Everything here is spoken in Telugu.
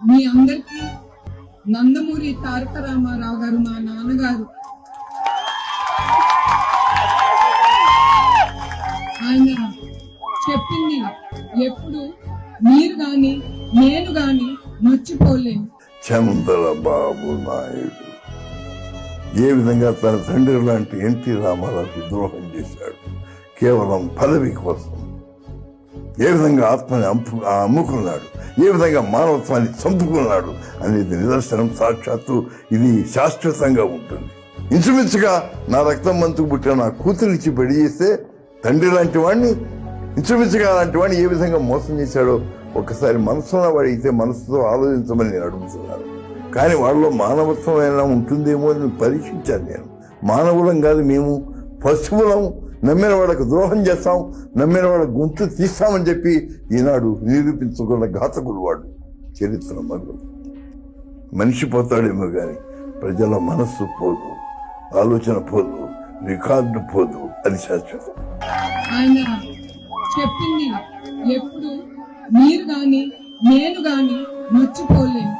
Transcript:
మీ అందరికీ నందమూరి తారక రామారావు గారు మా నాన్నగారు. ఆయన చెప్పింది ఎప్పుడు మీరు గాని నేను గాని మర్చిపోలేను చంద్రబాబు నాయుడు. ఏ విధంగా తన తండ్రి లాంటి ఎన్టీ రామారావుకి ద్రోహం చేశాడు? కేవలం పదవి కోసం ఏ విధంగా ఆత్మని అంపు అమ్ముకున్నాడు? ఏ విధంగా మానవత్వాన్ని చంపుకున్నాడు? అనేది నిదర్శనం సాక్షాత్తు ఇది శాశ్వతంగా ఉంటుంది. ఇంచుమించుగా నా రక్తం మంతుకు పుట్టిన నా కూతురిచ్చి పెళ్ళి చేస్తే తండ్రి లాంటి వాడిని ఇంచుమించుగా అలాంటి వాడిని ఏ విధంగా మోసం చేశాడో ఒకసారి మనసున్న వాడితే మనసుతో ఆలోచించమని నేను అడుగుతున్నాను. కానీ వాళ్ళలో మానవత్వం ఏమైనా ఉంటుందేమో అని పరీక్షించాను నేను. మానవులం కాదు మేము పశువులం నమ్మిన వాళ్ళకు ద్రోహం చేస్తాం నమ్మిన వాళ్ళ గొంతు తీస్తామని చెప్పి ఈనాడు నిరూపించుకున్న ఘాతకుడు వాడు చరిత్ర మగు మనిషి పోతాడేమో కానీ ప్రజల మనస్సు పోదు ఆలోచన పోదు రికార్డు పోదు అది శాశ్వతం. ఆయన చెప్పింది ఎప్పుడు మీరు కానీ నేను కానీ మర్చిపోలేను